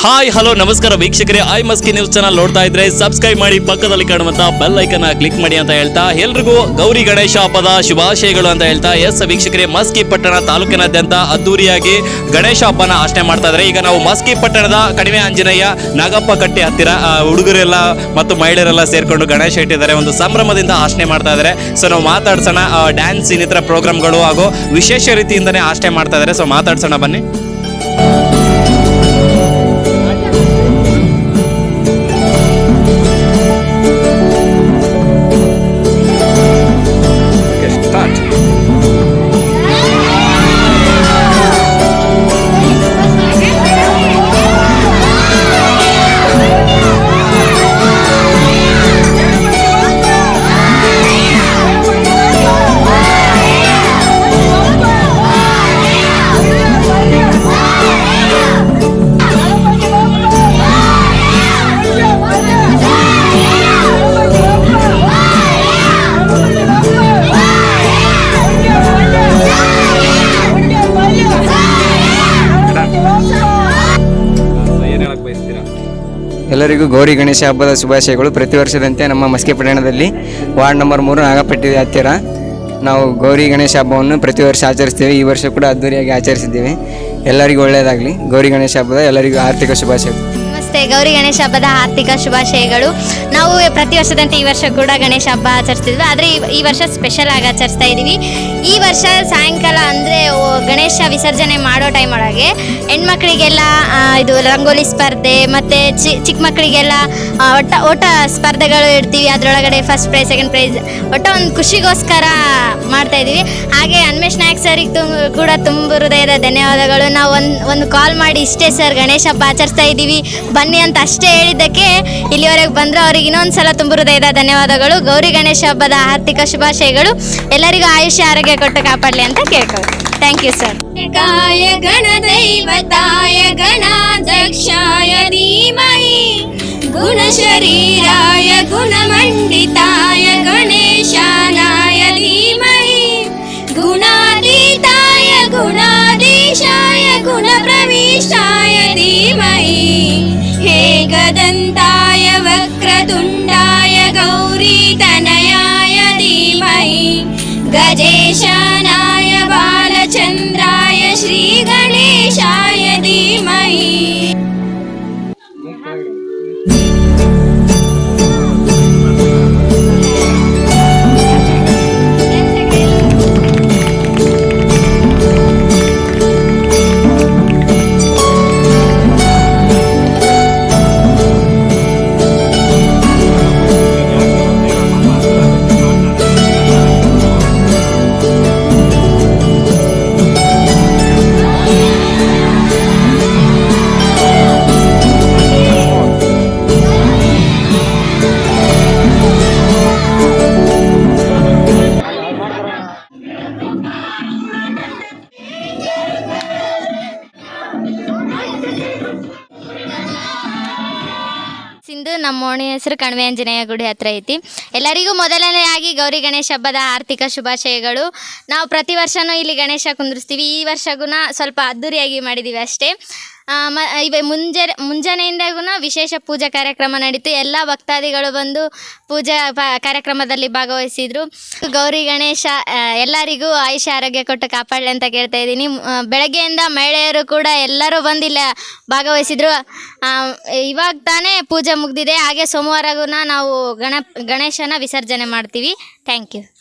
Hi hello ನಮಸ್ಕಾರ ವೀಕ್ಷಕರೇ. I Maski news channel ನೋಡ್ತಾ ಇದ್ರೆ ಸಬ್ಸ್ಕ್ರೈಬ್ ಮಾಡಿ ಪಕ್ಕದಲ್ಲಿ ಕಾಣುವಂತ ಬೆಲ್ ಐಕನ್ ಕ್ಲಿಕ್ ಮಾಡಿ ಅಂತ ಹೇಳ್ತಾ ಎಲ್ರಿಗೂ ಗೌರಿ ಗಣೇಶ ಹಬ್ಬದ ಶುಭಾಶಯಗಳು ಅಂತ ಹೇಳ್ತಾ ಎಸ್ ವೀಕ್ಷಕರೇ ಮಸ್ಕಿ ಪಟ್ಟಣ ತಾಲೂಕಿನಾದ್ಯಂತ ಅದ್ದೂರಿಯಾಗಿ ಗಣೇಶ ಹಬ್ಬನ ಆಚರಣೆ ಮಾಡ್ತಾ ಇದ್ರೆ ಈಗ ನಾವು ಮಸ್ಕಿ ಪಟ್ಟಣದ ಕಡಿಮೆ ಆಂಜನೇಯ ನಾಗಪ್ಪ ಕಟ್ಟಿ ಹತ್ತಿರ ಹುಡುಗರೆಲ್ಲ ಮತ್ತು ಮಹಿಳೆಯರೆಲ್ಲ ಸೇರ್ಕೊಂಡು ಗಣೇಶ ಇಟ್ಟಿದ್ದಾರೆ. ಒಂದು ಸಂಭ್ರಮದಿಂದ ಆಚರಣೆ ಮಾಡ್ತಾ ಇದ್ದಾರೆ. ಸೊ ನಾವು ಮಾತಾಡ್ಸೋಣ ಡ್ಯಾನ್ಸ್ ಇನ್ನಿತರ ಪ್ರೋಗ್ರಾಮ್ಗಳು ಹಾಗೂ ವಿಶೇಷ ರೀತಿಯಿಂದನೇ ಆಚರಣೆ ಮಾಡ್ತಾ ಇದ್ದಾರೆ. ಸೊ ಮಾತಾಡ್ಸೋಣ ಬನ್ನಿ. ಎಲ್ಲರಿಗೂ ಗೌರಿ ಗಣೇಶ ಹಬ್ಬದ ಶುಭಾಶಯಗಳು. ಪ್ರತಿ ವರ್ಷದಂತೆ ನಮ್ಮ ಮಸ್ಕೆ ಪಟ್ಟಣದಲ್ಲಿ ವಾರ್ಡ್ ನಂಬರ್ ಮೂರು ನಾಗಪಟ್ಟಿ ಹತ್ತಿರ ನಾವು ಗೌರಿ ಗಣೇಶ ಹಬ್ಬವನ್ನು ಪ್ರತಿ ವರ್ಷ ಆಚರಿಸ್ತೇವೆ. ಈ ವರ್ಷ ಕೂಡ ಅದ್ದೂರಿಯಾಗಿ ಆಚರಿಸಿದ್ದೇವೆ. ಎಲ್ಲರಿಗೂ ಒಳ್ಳೆಯದಾಗಲಿ. ಗೌರಿ ಗಣೇಶ ಹಬ್ಬದ ಎಲ್ಲರಿಗೂ ಆರ್ಥಿಕ ಶುಭಾಶಯಗಳು. ನಮಸ್ತೆ. ಗೌರಿ ಗಣೇಶ ಹಬ್ಬದ ಆರ್ಥಿಕ ಶುಭಾಶಯಗಳು. ನಾವು ಪ್ರತಿ ವರ್ಷದಂತೆ ಈ ವರ್ಷ ಕೂಡ ಗಣೇಶ ಹಬ್ಬ ಆಚರಿಸ್ತಿದ್ವಿ. ಆದರೆ ಈ- ವರ್ಷ ಸ್ಪೆಷಲ್ ಆಗಿ ಆಚರಿಸ್ತಾ ಇದ್ದೀವಿ ಈ ವರ್ಷ ಸಾಯಂಕಾಲ ಅಂದರೆ ಗಣೇಶ ವಿಸರ್ಜನೆ ಮಾಡೋ ಟೈಮ್ ಒಳಗೆ ಹೆಣ್ಮಕ್ಳಿಗೆಲ್ಲ ಇದು ರಂಗೋಲಿ ಸ್ಪರ್ಧೆ, ಮತ್ತು ಚಿ ಚಿಕ್ಕ ಮಕ್ಕಳಿಗೆಲ್ಲ ಒಟ್ಟ, ಓಟ ಸ್ಪರ್ಧೆಗಳು ಇಡ್ತೀವಿ. ಅದರೊಳಗಡೆ ಫಸ್ಟ್ ಪ್ರೈಸ್ ಸೆಕೆಂಡ್ ಪ್ರೈಸ್ ಒಟ್ಟ ಒಂದು ಖುಷಿಗೋಸ್ಕರ ಮಾಡ್ತಾ ಇದ್ದೀವಿ. ಹಾಗೆ ಅನ್ಮೇಶ್ ನಾಯಕ್ ಸರಿಗೆ ತುಂಬ ಕೂಡ ತುಂಬ ಹೃದಯದ ಧನ್ಯವಾದಗಳು. ನಾವು ಒಂದು ಒಂದು ಕಾಲ್ ಮಾಡಿ ಇಷ್ಟೇ ಸರ್ ಗಣೇಶ ಹಬ್ಬ ಆಚರಿಸ್ತಾ ಇದ್ದೀವಿ. ಬನ್ನಿ ಅಂತ ಅಷ್ಟೇ ಹೇಳಿದ್ದಕ್ಕೆ ಇಲ್ಲಿವರೆಗೆ ಬಂದರು ಅವ್ರಿಗೆ ಇನ್ನೊಂದು ಸಲ ತುಂಬ ಹೃದಯದ ಧನ್ಯವಾದಗಳು. ಗೌರಿ ಗಣೇಶ ಹಬ್ಬದ ಆರ್ಥಿಕ ಶುಭಾಶಯಗಳು. ಎಲ್ಲರಿಗೂ ಆಯುಷ್ಯ, ಆರೋಗ್ಯ ಕೊಟ್ಟು ಕಾಪಾಡಲಿ ಅಂತ ಕೇಳ್ಕೊಳ್ಳಿ ಥ್ಯಾಂಕ್ ಯು काय गणदैवताय गणाध्यक्षाय धीमहि। गुणशरीराय गुणमण्डिताय गणेशानाय धीमहि। गुणातीताय गुणाधीशाय गुणप्रविष्टाय धीमहि। हे गदन्ताय वक्रतुण्डाय மதீமை ಇದು ನಮ್ಮ ಓಣಿ ಹೆಸರು ಕಣ್ವೆ ಆಂಜನೇಯ ಗುಡಿ ಹತ್ರ ಐತಿ. ಎಲ್ಲರಿಗೂ ಮೊದಲನೆಯಾಗಿ ಗೌರಿ ಗಣೇಶ ಹಬ್ಬದ ಆರ್ಥಿಕ ಶುಭಾಶಯಗಳು. ನಾವು ಪ್ರತಿ ವರ್ಷನೂ ಇಲ್ಲಿ ಗಣೇಶ ಕುಂದಿರ್ಸ್ತೀವಿ. ಈ ವರ್ಷಗೂ ಸ್ವಲ್ಪ ಅದ್ದೂರಿಯಾಗಿ ಮಾಡಿದ್ದೀವಿ ಅಷ್ಟೇ. ಮ ಇವೆ ಮುಂಜೆ ಮುಂಜಾನೆಯಿಂದಾಗೂ ವಿಶೇಷ ಪೂಜಾ ಕಾರ್ಯಕ್ರಮ ನಡೀತು. ಎಲ್ಲ ಭಕ್ತಾದಿಗಳು ಬಂದು ಪೂಜಾ ಕಾರ್ಯಕ್ರಮದಲ್ಲಿ ಭಾಗವಹಿಸಿದ್ರು. ಗೌರಿ ಗಣೇಶ ಎಲ್ಲರಿಗೂ ಆಯುಷ ಆರೋಗ್ಯ ಕೊಟ್ಟು ಕಾಪಾಡಲಿ ಅಂತ ಕೇಳ್ತಾ ಇದ್ದೀನಿ. ಬೆಳಗ್ಗೆಯಿಂದ ಮಹಿಳೆಯರು ಕೂಡ ಎಲ್ಲರೂ ಬಂದಿಲ್ಲ ಭಾಗವಹಿಸಿದ್ರು. ಆ, ಇವಾಗ ತಾನೇ ಪೂಜೆ ಮುಗ್ದಿದೆ. ಹಾಗೆ ಸೋಮವಾರಗೂ ನಾವು ಗಣ ಗಣೇಶನ ವಿಸರ್ಜನೆ ಮಾಡ್ತೀವಿ. Thank you